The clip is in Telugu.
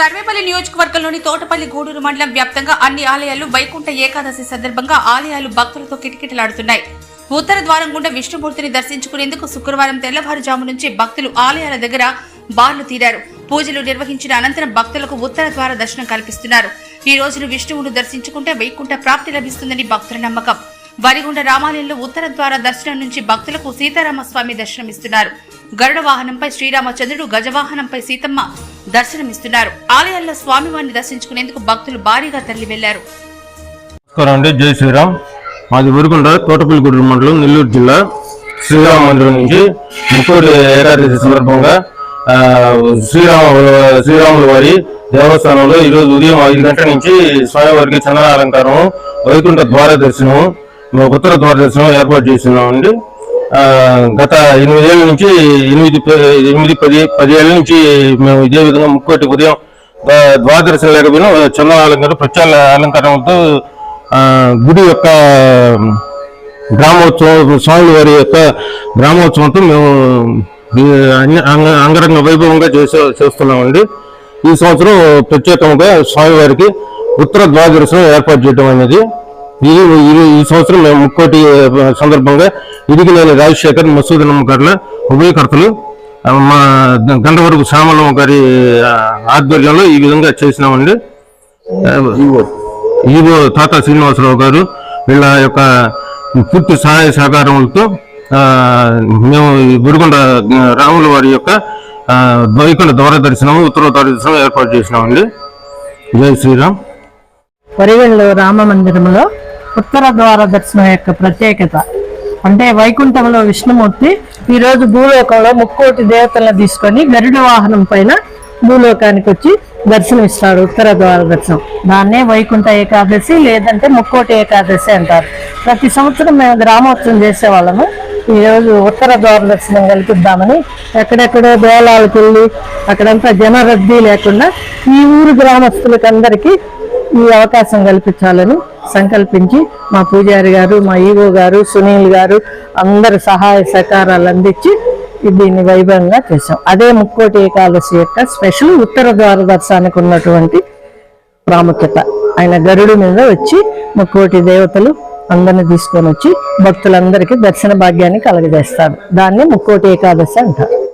సర్వేపల్లి నియోజకవర్గంలోని తోటపల్లి గూడూరు మండలం వ్యాప్తంగా అన్ని ఆలయాలు వైకుంఠ ఏకాదశి సందర్భంగా ఆలయాలు భక్తులతో కిటకిటలాడుతున్నాయి. ఉత్తర ద్వారం గుండా విష్ణుమూర్తిని దర్శించుకునేందుకు శుక్రవారం తెల్లవారుజాము నుంచి భక్తులు ఆలయాల దగ్గర బార్లు తీరారు. పూజలు నిర్వహించిన అనంతరం భక్తులకు ఉత్తర ద్వార దర్శనం కల్పిస్తున్నారు. ఈ రోజును విష్ణువును దర్శించుకుంటే వైకుంఠ ప్రాప్తి లభిస్తుందని భక్తుల నమ్మకం. వరిగుండ రామాలయంలో ఉత్తర ద్వార దర్శనం నుంచి భక్తులకు సీతారామస్వామి దర్శనమిస్తున్నారు. గరుడ వాహనంపై శ్రీరామచంద్రుడు గజవాహనంపై సీతమ్మ దర్శనమిస్తున్నారు. ఆలయాల్లో స్వామివారిని దర్శించుకునేందుకు భక్తులు భారీగా తరలి వెళ్ళారు నమస్కారం అండి. జై శ్రీరామ్. మాది ఊరుకొండ తోటపల్లిగూడూరు మండలం నెల్లూరు జిల్లా శ్రీరామ మందిరం నుంచి ముక్కోటి ఏకాదశి సందర్భంగా శ్రీరామ శ్రీరాముల వారి దేవస్థానంలో ఈరోజు ఉదయం ఐదు గంటల నుంచి స్వామివారికి చందన అలంకారం వైకుంఠ ద్వార దర్శనం ఉత్తర ద్వార దర్శనం ఏర్పాటు చేస్తున్నామండి. గత ఎనిమిదేళ్ళ నుంచి ఎనిమిది ఎనిమిది పది పది ఏళ్ళ నుంచి మేము ఇదే విధంగా ముక్కోటి ఉదయం ద్వా- ద్వాదశం లేకపోయినా చందన అలంకారం ప్రత్యేక అలంకారంతో గుడి యొక్క గ్రామోత్సవం స్వామి వారి యొక్క గ్రామోత్సవంతో మేము అంగ- అంగరంగ వైభవంగా చేసే చేస్తున్నామండి. ఈ సంవత్సరం ప్రత్యేకంగా స్వామివారికి ఉత్తర ద్వాదశం ఏర్పాటు చేయడం అనేది. ఈ- ఈ సంవత్సరం మేము ముక్కోటి సందర్భంగా ఇదిగిలేని రాజశేఖర్ మసూదనం గారుల ఉభయకర్తలు మా గండవరపు శ్యామలమ్మ గారి ఆధ్వర్యంలో ఈ విధంగా చేసినామండి. ఈవో. తాత శ్రీనివాసరావు గారు వీళ్ళ యొక్క పూర్తి సహాయ సహకారములతో మేము ఆ, రాముల వారి యొక్క ఆ, వైకుంఠ ద్వార దర్శనం ఉత్తర ద్వార దర్శనం ఏర్పాటు చేసినామండి. జై శ్రీరామ్. వరివెల్లు రామ మందిరంలో ఉత్తర ద్వార దర్శనం యొక్క ప్రత్యేకత అంటే వైకుంఠంలో విష్ణుమూర్తి ఈరోజు భూలోకంలో ముక్కోటి దేవతలను తీసుకొని గరుడ వాహనం పైన భూలోకానికి వచ్చి దర్శనం ఇస్తాడు ఉత్తర ద్వార దర్శనం దాన్నే వైకుంఠ ఏకాదశి లేదంటే ముక్కోటి ఏకాదశి అంటారు. ప్రతి సంవత్సరం మేము గ్రామోత్సవం చేసేవాళ్ళము. ఈరోజు ఉత్తర ద్వార దర్శనం కల్పిద్దామని ఎక్కడెక్కడో దేవాలయాలకు వెళ్ళి అక్కడంతా జన రద్దీ లేకుండా ఈ ఊరు గ్రామస్తులకు అందరికీ ఈ అవకాశం కల్పించాలని సంకల్పించి మా పూజారి గారు మా ఈవో గారు సునీల్ గారు అందరు సహాయ సహకారాలు అందించి దీన్ని వైభవంగా చేశాం. అదే ముక్కోటి ఏకాదశి యొక్క స్పెషల్ ఉత్తర ద్వార దర్శనానికి ఉన్నటువంటి ప్రాముఖ్యత. ఆయన గరుడు మీద వచ్చి ముక్కోటి దేవతలు అందరిని తీసుకొని వచ్చి భక్తులందరికీ దర్శన భాగ్యాన్ని కలగజేస్తారు. దాన్ని ముక్కోటి ఏకాదశి అంటారు.